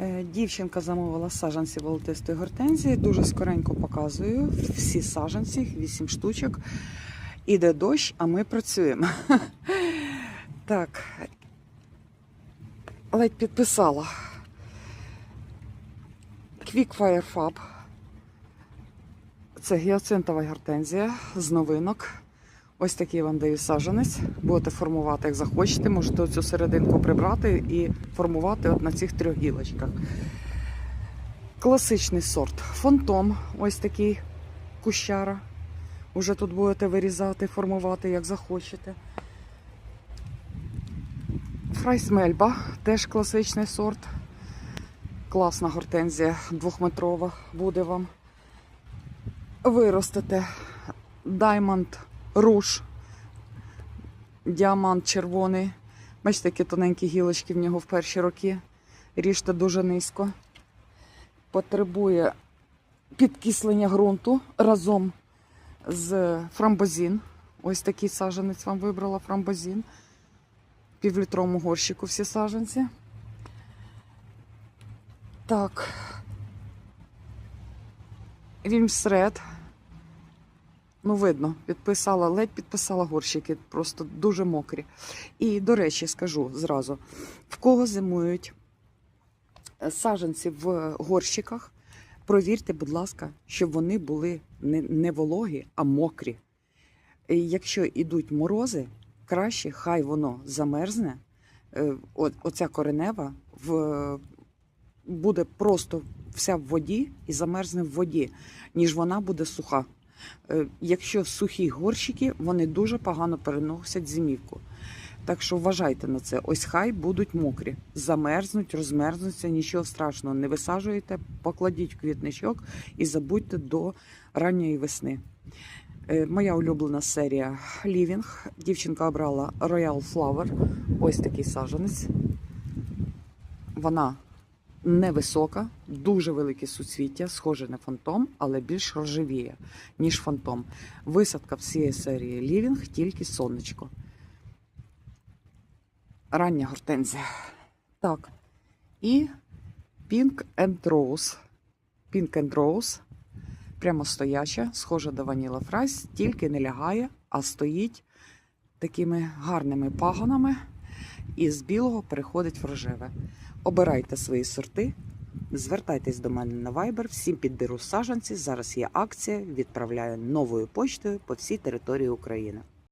Е, Дівчинка замовила саджанці волотистої гортензії. Дуже скоренько показую. Всі саджанці, 8 штучок. Іде дощ, а ми працюємо. Так. Ледь підписала. Quickfire Fab. Це гіацинтова гортензія з новинок. Ось такий вам даю саджанець. Будете формувати, як захочете. Можете оцю серединку прибрати і формувати от на цих трьох гілочках. Класичний сорт. Фантом, ось такий кущара. Уже тут будете вирізати, формувати, як захочете. Фрайсмельба, теж класичний сорт. Класна гортензія, двохметрова буде вам. Виростете Diamond Rouge, діамант червоний. Бачите, які тоненькі гілочки в нього в перші роки. Ріжте дуже низько. Потребує підкислення ґрунту разом з фрамбозін. Ось такий саджанець вам вибрала фрамбозін. Півлітровому горщику всі саджанці. Так. Вімсред. Ну, видно, підписала, ледь підписала горщики, просто дуже мокрі. І, до речі, скажу зразу: в кого зимують е, саджанці в горщиках, провірте, будь ласка, щоб вони були не, вологі, а мокрі. І Якщо йдуть морози, краще хай воно замерзне. е, Оця коренева в, буде просто вся в воді і замерзне в воді, ніж вона буде суха. Е, Якщо сухі горщики, вони дуже погано переносять зимівку. Так що вважайте на це. Ось хай будуть мокрі, замерзнуть, розмерзнуться, нічого страшного. Не висаджуйте, покладіть квітничок і забудьте до ранньої весни. Е, Моя улюблена серія Living. Дівчинка обрала Royal Flower. Ось такий саджанець. Вона невисока, дуже велике суцвіття, схоже на фантом, але більш рожевіє, ніж фантом. Висадка всієї серії Living, тільки сонечко. Рання гортензія. Так. І Pink and Rose. Pink and Rose. Прямо стояча, схожа до Vanilla Fries, тільки не лягає, а стоїть такими гарними пагонами і з білого переходить в рожеве. Обирайте свої сорти, звертайтесь до мене на Viber, всім підберу саджанці. Зараз є акція, відправляю новою почтою по всій території України.